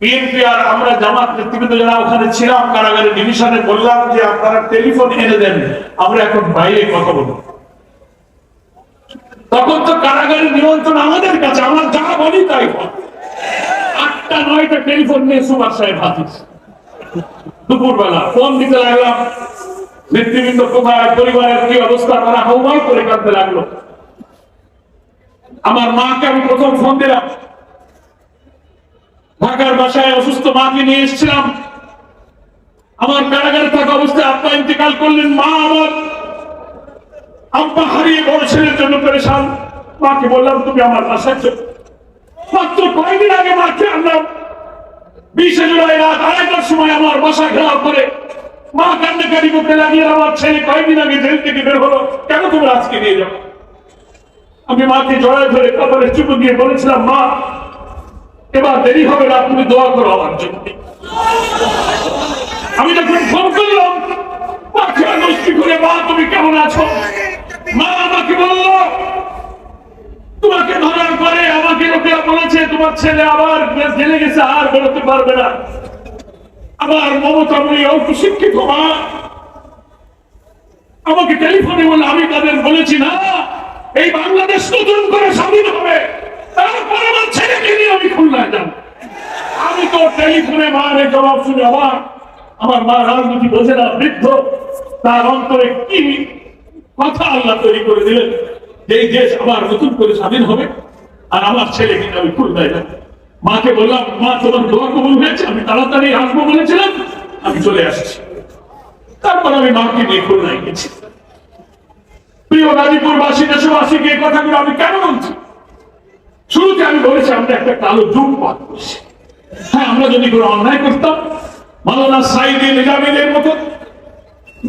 BNP আমরা জামাত নেতৃবৃন্দ যারা ওখানে ছিলাম কারাগারে ডিভিশনে বললাম যে আপনারা টেলিফোন এনে দেন, আমরা এখন বাইরে কথা বলব। তখন তো কারাগারের নিয়ন্ত্রণ আমাদের কাছে, আমরা যা বলি তাই আটটা, নয়টা টেলিফোন নিয়ে সুভাষ সাহেব হাতিস দুপুরবেলা ফোন দিতে লাগলাম, নেতৃবৃন্দ কোথায়, পরিবারের কি অবস্থা, তারা হাউমাউ করে কাঁদতে লাগল। আমার মাকে আমি প্রথম ফোন দিলাম ঢাকার বাসায় অসুস্থ মাকে নিয়ে এসেছিলাম। আমার কারাগারে থাকা অবস্থায় আব্বা ইন্তেকাল করলেন, মা আমার। আব্বা হারিয়ে বড় ছেলের জন্য পেরেশান। মাকে বললাম, তুমি আমার বাসায় চলো মাত্র কয়েকদিন আগে মাকে আনলাম। বিশে জুলাই রাত আড়াইটার সময় আমার বাসা ঘেরাও করে মা কান্নাকাটি করতে লাগিয়ে আমার ছেলে কয়েকদিন আগে জেল থেকে বের হলো। কেন তুমি আজকে নিয়ে যাও? আমি মাকে জড়ায় ধরে কপালে চুপু দিয়ে বলেছিলাম, মা এবার দেরি হবে না, তুমি দোয়া করো আমার জন্য। আমি যখন ফোন করলাম করে, মা, তুমি কেমন আছো? মা আমাকে তোমাকে ধরার পরে আমাকে লোকেরা বলেছে, তোমার ছেলে আবার জেলে গেছে, আর বেরোতে পারবে না। আমার মা। আমাকে টেলিফোনে বলে, আমি তাদের বলেছি, না, এই বাংলাদেশ নতুন করে স্বাধীন হবে। তারপর আমার ছেলেকে নিয়ে আমি খুলনায় যাব। আমি তো টেলিফোনে মায়ের জবাব শুনে আমার আমার মা রাজনীতি বোঝে না, বৃদ্ধ। তার অন্তরে কি কথা আল্লাহ তৈরি করে দিলেন? যে দেশ আবার নতুন করে স্বাধীন হবে, আর আমার ছেলে কিন্তু আমি খুলনায় যাব। মাকে বললাম, মা, তোমার দোয়া কবুল হয়েছে? আমি তাড়াতাড়ি আসব বলেছিলাম আমি চলে আসছি। তারপর আমি মাকে নিয়ে খুলনায় গেছি। প্রিয় গাজীপুর বাসী দেশবাসীকে এই কথাগুলো আমি কেন বলছি? শুরুতে আমি বলেছি, আমরা একটা কালো যুগ পার করছি। হ্যাঁ আমরা যদি কোনো অন্যায় করতাম মালানা সাইদি নিজামীদের মতো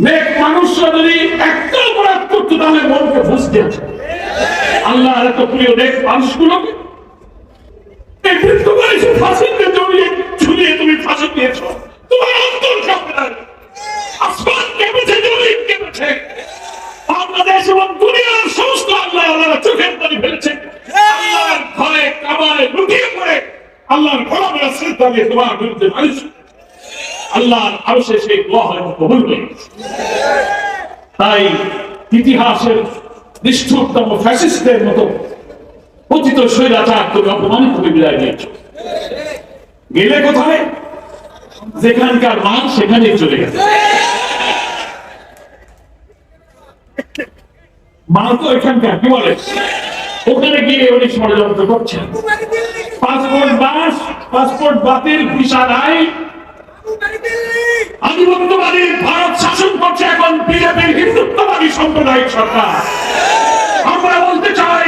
নেক মানুষরা যদি একটা অপরাধ করতো, তাহলে মনকে বুঝতে আল্লাহ এত প্রিয় নেক মানুষগুলোকে বৃদ্ধ বয়সে ফাঁসিতে জড়িয়ে ঝুলিয়ে তুমি ফাঁসি দিয়েছ তোমার অন্তর কাঁপে না আসমান কেঁপেছে জমিন কেঁপেছে বাংলাদেশ এবং দুনিয়ার সমস্ত আল্লাহ আল্লাহ চোখের পানি ফেলেছে আল্লাহর ঘরে কাবায় লুটিয়ে পড়ে আল্লাহর ঘোড়া মেরা শ্রদ্ধা তোমার বিরুদ্ধে মানুষ আল্লাহর আরও হয় কবুল গেছে। তাই ইতিহাসের নিষ্ঠুরতম ফ্যাসিস্টদের মতো স্বৈরাচার তুমি অপমানিত হয়ে বিদায় গেলে কোথায়? যেখানকার মান সেখানেই চলে গেছে। মান তো এখানকার কি বলে ওখানে গিয়ে উনি ষড়যন্ত্র করছেন। পাসপোর্ট বাস, পাসপোর্ট বাতিল, ভিসা নাই। আধিপত্যবাদী ভারত শাসন করছে এখন বিজেপির হিন্দুত্ববাদী সাম্প্রদায়িক সরকার। আমরা বলতে চাই,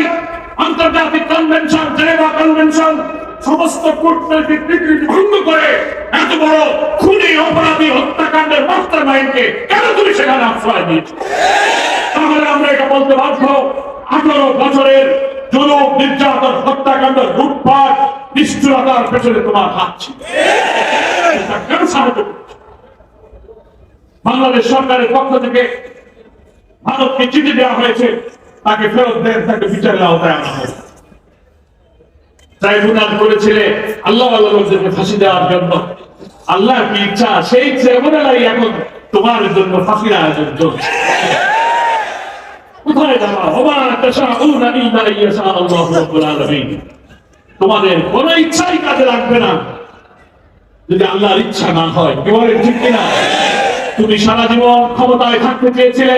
আন্তর্জাতিক কনভেনশন জেনেভা কনভেনশন সমস্ত কূটনৈতিক বিকৃতি ভঙ্গ করে এত বড় খুনি অপরাধী হত্যাকাণ্ডের মাস্টার মাইন্ডকে কেন তুমি সেখানে আশ্রয় দিয়েছ? তাহলে আমরা এটা বলতে বাধ্য। আঠারো বছরের জনক নির্যাতন, হত্যাকাণ্ড, লুটপাট, নিষ্ঠুরতার পেছনে তোমার হাত ছিল? বাংলাদেশ সরকারের পক্ষ থেকে ভারতকে চিঠি দেওয়া হয়েছে, তাকে ফেরত দেন, তাকে বিচারের আওতায় আনা হোক ট্রাইব্যুনাল করেছিলে, আল্লাহ আল্লাহ ফাঁসি দেওয়ার জন্য। আল্লাহ কি ইচ্ছা? সেই ট্রাইব্যুনালাই এখন তোমার জন্য ফাঁসির আয়োজন চলছে। কোথায় তোমাদের কোন ইচ্ছাই কাজে লাগবে না। যদি আল্লাহর ইচ্ছা না হয়, কি ঠিক কিনা? তুমি সারা জীবন ক্ষমতায় থাকতে চেয়েছিলে।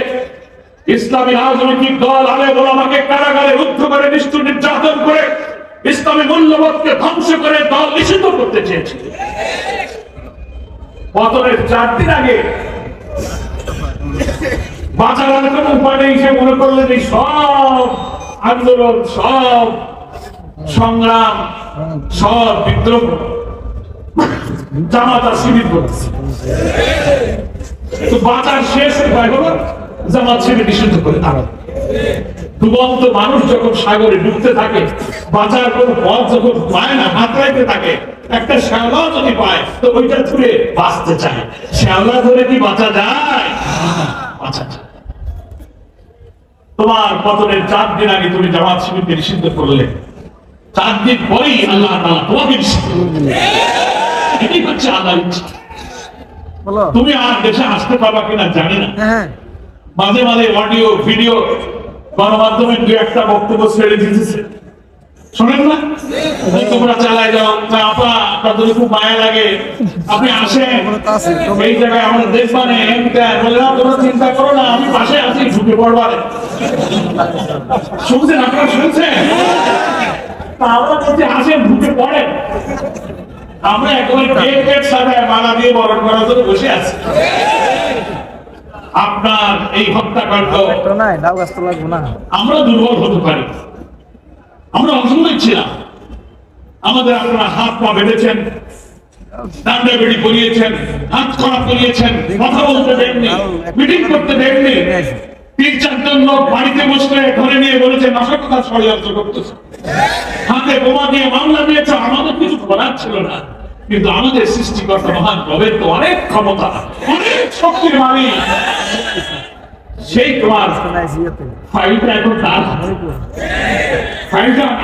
ইসলামী রাজনৈতিক দল আলে আমাকে কারাগারে রুদ্ধ করে, নিষ্ঠুর নির্যাতন করে, ইসলামী মূল্যবোধকে ধ্বংস করে দল নিষিদ্ধ করতে চেয়েছিলে পতনের চার দিন আগে বাঁচার আর কোনো উপায় নেই, সে মনে করলেন এই সব আন্দোলন, সব সংগ্রাম, সব বিদ্রোহ জামাতা শিবির করতেছে তো বাজার শেষ উপায় হলো জামাত শিবির নিষিদ্ধ করে দাও। ডুবন্ত মানুষ যখন সাগরে ডুবতে থাকে, বাঁচার কোন পথ যখন পায় না, হাতড়াইতে থাকে, একটা শ্যাওলা যদি পায়, তো ওইটা ধরে বাঁচতে চায়। শ্যাওলা ধরে কি বাঁচা যায়? বাঁচা যায়। তোমার পতনের চার দিন আগে তুমি জামাত শিবিরকে নিষিদ্ধ করলে। চার দিন পরেই আল্লাহ তোমাকে নিষিদ্ধ হচ্ছে আল্লাহ ইচ্ছা। তুমি আর দেশে আসতে পারবা কিনা জানি না। হ্যাঁ মাঝে মাঝে অডিও ভিডিও গণমাধ্যমে দু একটা বক্তব্য ছেড়ে দিতেছে। শোনেন না? এই তোমরা চালায় যাও তা আপা আপনাদের খুব মায়া লাগে আপনি আসেন। ওগুলো তো আছে এই জায়গায় আমাদের দেশ বললাম তোমরা চিন্তা করো না আমি পাশে আছি ঢুকে পড়বারে। শুনছেন আপনারা শুনছেন? আমরা বলছি আসেন ঢুকে পড়েন। আমরা একেবারে পেট পেট সাজায় মালা দিয়ে বরণ করার জন্য বসে আছি। আপনার এই হত্যাকাণ্ড তো নাই ডাব তো না। আমরা দুর্বল হতে পারি। আমরা অংশ নিচ্ছিলাম আমাদের আপনারা হাত পা বেঁধেছেন হাত আমাদের কিন্তু আমাদের সৃষ্টিকর্তা মহান রবের তো অনেক ক্ষমতা, অনেক শক্তির মালিক। সেই তোমার এখন তার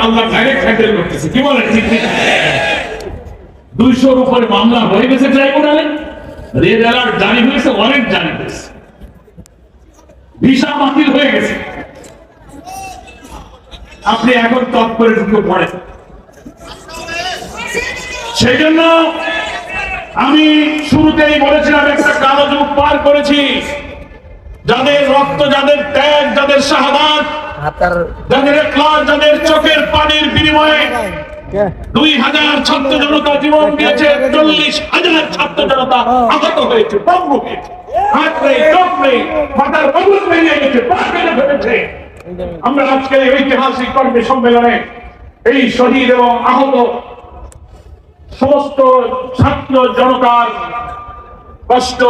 আল্লাহ ডাইরেক্ট হ্যান্ডেল করতেছে। কি বলেন? ঠিক ঠিক দুইশোর উপরে মামলা হয়ে গেছে ট্রাইব্যুনালে রেড অ্যালার্ট জারি হয়েছে, অনেক জারি হয়েছে। ভিসা বাতিল হয়ে গেছে। আপনি এখন তৎ করে ঢুকে পড়েন। সেই জন্য আমি শুরুতেই বলেছিলাম, একটা কালো যুগ পার করেছি। যাদের রক্ত, যাদের ত্যাগ, যাদের শাহাদাত যাদের যাদের চোখের পানির বিনিময়ে দুই হাজার ছাত্র জনতা জীবন দিয়েছে চল্লিশ হাজার ছাত্র জনতা আহত হয়েছে পঙ্গু হয়েছে। হাত নেই চোখ নেই মাথার বেরিয়ে গেছে পা বেড়ে ফেলেছে। আমরা আজকে এই ঐতিহাসিক কর্মী সম্মেলনে এই শহীদ এবং আহত সমস্ত ছাত্র জনতার কষ্ট